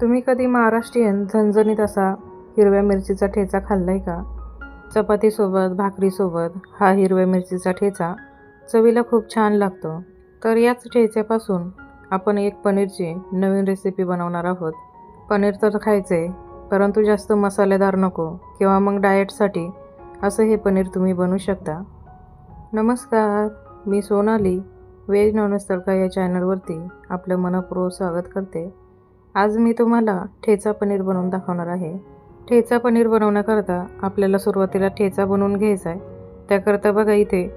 तुम्ही कधी महाराष्ट्रीयन झणझणीत असा हिरव्या मिरचीचा ठेचा खाल्ला आहे का? चपातीसोबत भाकरीसोबत हा हिरव्या मिरचीचा ठेचा चवीला खूप छान लागतो. तर याच ठेच्यापासून आपण एक पनीरची नवीन रेसिपी बनवणार आहोत. पनीर तर खायचे परंतु जास्त मसालेदार नको किंवा मग डाएटसाठी असं हे पनीर तुम्ही बनवू शकता. नमस्कार मी सोनाली व्हेज नॉनवेज तडका या चॅनलवरती आपलं मनपूर्वक स्वागत करते. आज मी तुम्हाला ठेचा पनीर बनवून दाखवणार आहे. ठेचा पनीर बनवण्याकरता आपल्याला सुरुवातीला ठेचा बनवून घ्यायचा आहे. त्याकरता बघा इथे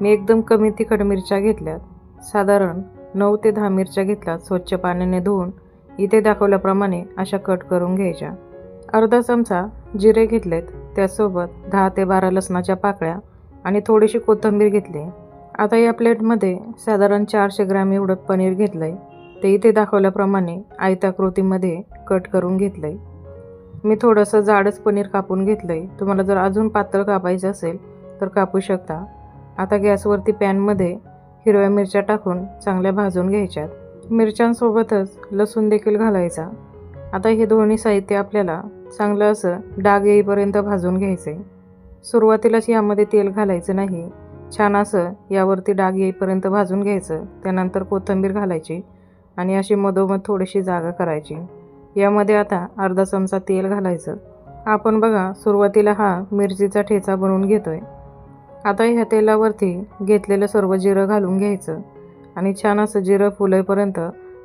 मी एकदम कमी तिखट मिरच्या घेतल्यात. साधारण नऊ ते दहा मिरच्या घेतल्यात स्वच्छ पाण्याने धुवून. इथे दाखवल्याप्रमाणे अशा कट करून घ्यायच्या. अर्धा चमचा जिरे घेतलेत. त्यासोबत दहा ते बारा लसणाच्या पाकळ्या आणि थोडीशी कोथिंबीर घेतली. आता या प्लेटमध्ये साधारण चारशे ग्रॅम एवढं पनीर घेतलं आहे ते इथे दाखवल्याप्रमाणे आयताकृतीमध्ये कट करून घेतलं आहे मी थोडंसं जाडच पनीर कापून घेतलं आहे तुम्हाला जर अजून पातळ कापायचं असेल तर कापू शकता. आता गॅसवरती पॅनमध्ये हिरव्या मिरच्या टाकून चांगल्या भाजून घ्यायच्यात. मिरच्यांसोबतच लसूण देखील घालायचा. आता हे दोन्ही साहित्य आपल्याला चांगलं असं डाग येईपर्यंत भाजून घ्यायचं आहे सुरुवातीलाच यामध्ये तेल घालायचं नाही. छान असं यावरती डाग येईपर्यंत भाजून घ्यायचं. त्यानंतर कोथिंबीर घालायची. आणि अशी मधोमध थोडीशी जागा करायची. यामध्ये आता अर्धा चमचा तेल घालायचं. आपण बघा सुरुवातीला हा मिरचीचा ठेचा बनवून घेतोय. आता ह्या तेलावरती घेतलेलं सर्व जिरं घालून घ्यायचं आणि छान असं जिरं फुलेपर्यंत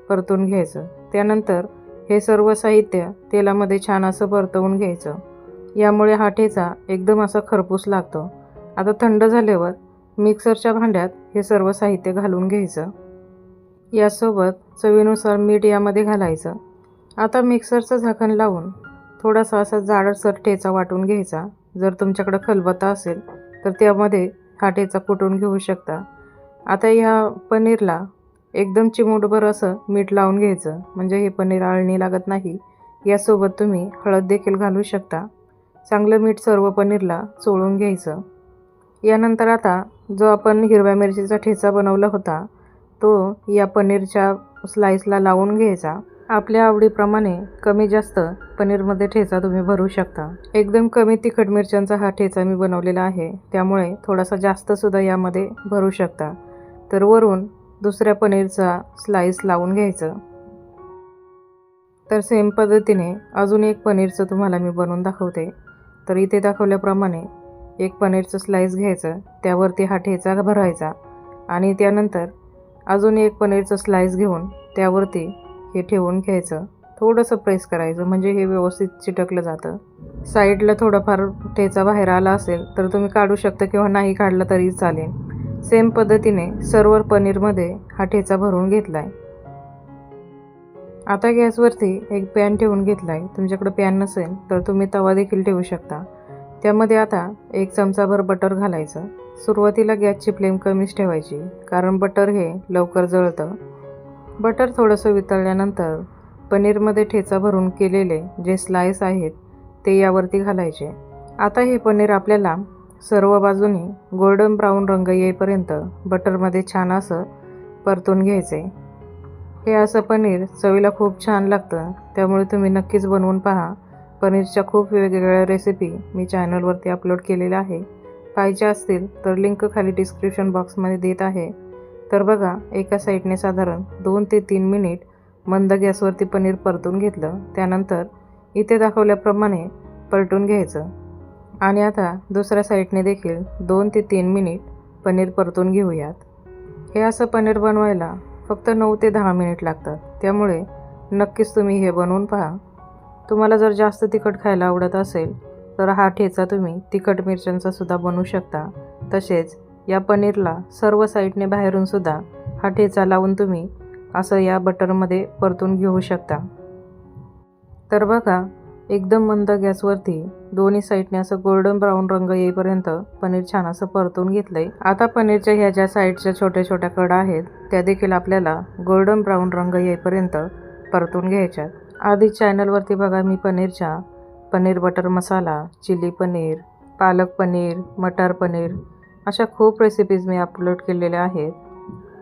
परतून घ्यायचं. त्यानंतर हे सर्व साहित्य तेलामध्ये छान असं परतवून घ्यायचं. यामुळे हा ठेचा एकदम असा खरपूस लागतो. आता थंड झाल्यावर मिक्सरच्या भांड्यात हे सर्व साहित्य घालून घ्यायचं. यासोबत चवीनुसार मीठ यामध्ये घालायचं. आता मिक्सरचं झाकण लावून थोडासा असा जाडसर ठेचा वाटून घ्यायचा. जर तुमच्याकडं खलबत्ता असेल तर त्यामध्ये हा ठेचा कुटून घेऊ शकता. आता ह्या पनीरला एकदम चिमूटभर असं मीठ लावून घ्यायचं. म्हणजे हे पनीर आळणी लागत नाही. यासोबत तुम्ही हळद देखील घालू शकता. चांगलं मीठ सर्व पनीरला चोळून घ्यायचं. यानंतर आता जो आपण हिरव्या मिरचीचा ठेचा बनवला होता तो या पनीरच्या स्लाईसला लावून घ्यायचा. आपल्या आवडीप्रमाणे कमी जास्त पनीरमध्ये ठेचा तुम्ही भरू शकता. एकदम कमी तिखट मिरच्यांचा हा ठेचा मी बनवलेला आहे. त्यामुळे थोडासा जास्तसुद्धा यामध्ये भरू शकता. तर वरून दुसऱ्या पनीरचा स्लाईस लावून घ्यायचं. तर सेम पद्धतीने अजून एक पनीरचं तुम्हाला मी बनवून दाखवते. तर इथे दाखवल्याप्रमाणे एक पनीरचं स्लाईस घ्यायचं. त्यावरती हा ठेचा भरायचा. आणि त्यानंतर अजून एक पनीरचं स्लाईस घेऊन त्यावरती हे ठेवून घ्यायचं. थोडंसं प्रेस करायचं म्हणजे हे व्यवस्थित चिटकलं जातं. साईडला थोडाफार ठेचा बाहेर आला असेल तर तुम्ही काढू शकता किंवा नाही काढला तरी चालेल. सेम पद्धतीने सर्व पनीरमध्ये हा ठेचा भरून घेतला आहे आता गॅसवरती एक पॅन ठेवून घेतला आहे तुमच्याकडे पॅन नसेल तर तुम्ही तवा देखील ठेवू शकता. त्यामध्ये आता एक चमचाभर बटर घालायचं. सुरुवातीला गॅसची फ्लेम कमीच ठेवायची कारण बटर हे लवकर जळतं. बटर थोडंसं वितळल्यानंतर पनीरमध्ये ठेचा भरून केलेले जे स्लाईस आहेत ते यावरती घालायचे. आता हे पनीर आपल्याला सर्व बाजूनी गोल्डन ब्राऊन रंग येईपर्यंत बटरमध्ये छान असं परतून घ्यायचे. हे असं पनीर चवीला खूप छान लागतं त्यामुळे तुम्ही नक्कीच बनवून पहा. पनीरच्या खूप वेगवेगळ्या रेसिपी मी चॅनलवरती अपलोड केलेल्या आहे पाहिजे असतील तर लिंक खाली डिस्क्रिप्शन बॉक्समध्ये देत आहे. तर बघा एका साईडने साधारण दोन ते तीन मिनिट मंद गॅसवरती पनीर परतून घेतलं. त्यानंतर इथे दाखवल्याप्रमाणे पलटून घ्यायचं. आणि आता दुसऱ्या साईडने देखील दोन ते तीन मिनिट पनीर परतून घेऊयात. हे असं पनीर बनवायला फक्त नऊ ते दहा मिनिट लागतात. त्यामुळे नक्कीच तुम्ही हे बनवून पहा. तुम्हाला जर जास्त तिखट खायला आवडत असेल तर हा ठेचा तुम्ही तिखट मिरच्यांचा सुद्धा बनवू शकता. तसेच या पनीरला सर्व साईडने बाहेरून सुद्धा हा ठेचा लावून तुम्ही असं या बटरमध्ये परतून घेऊ शकता. तर बघा एकदम मंद गॅसवरती दोन्ही साईडने असं गोल्डन ब्राऊन रंग येईपर्यंत पनीर छान असं परतून घेतलंय. आता पनीरच्या ह्या ज्या साईडच्या छोट्या छोट्या कडा आहेत त्या देखील आपल्याला गोल्डन ब्राऊन रंग येईपर्यंत परतून घ्यायच्यात आधी चॅनलवरती बघा मी पनीरच्या पनीर बटर मसाला चिली पनीर पालक पनीर मटार पनीर अशा खूप रेसिपीज मी अपलोड केलेल्या आहेत.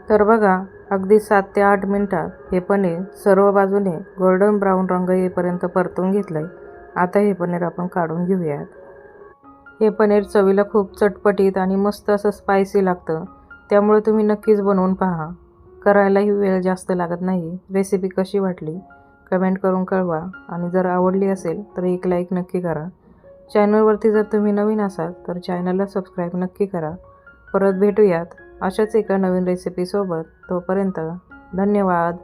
तर बघा अगदी सात ते आठ मिनटात हे पनीर सर्व बाजूने गोल्डन ब्राऊन रंग येईपर्यंत परतून घेतलं आहे आता हे पनीर आपण काढून घेऊयात. हे पनीर चवीला खूप चटपटीत आणि मस्त असं स्पायसी लागतं. त्यामुळे तुम्ही नक्कीच बनवून पहा. करायलाही वेळ जास्त लागत नाही. रेसिपी कशी वाटली? कमेंट करून कळवा आणि जर आवडली असेल तर एक लाईक नक्की करा. चॅनलवरती जर तुम्ही नवीन असाल तर चॅनलला सबस्क्राईब नक्की करा. परत भेटूयात अशाच एका नवीन रेसिपीसोबत तोपर्यंत धन्यवाद.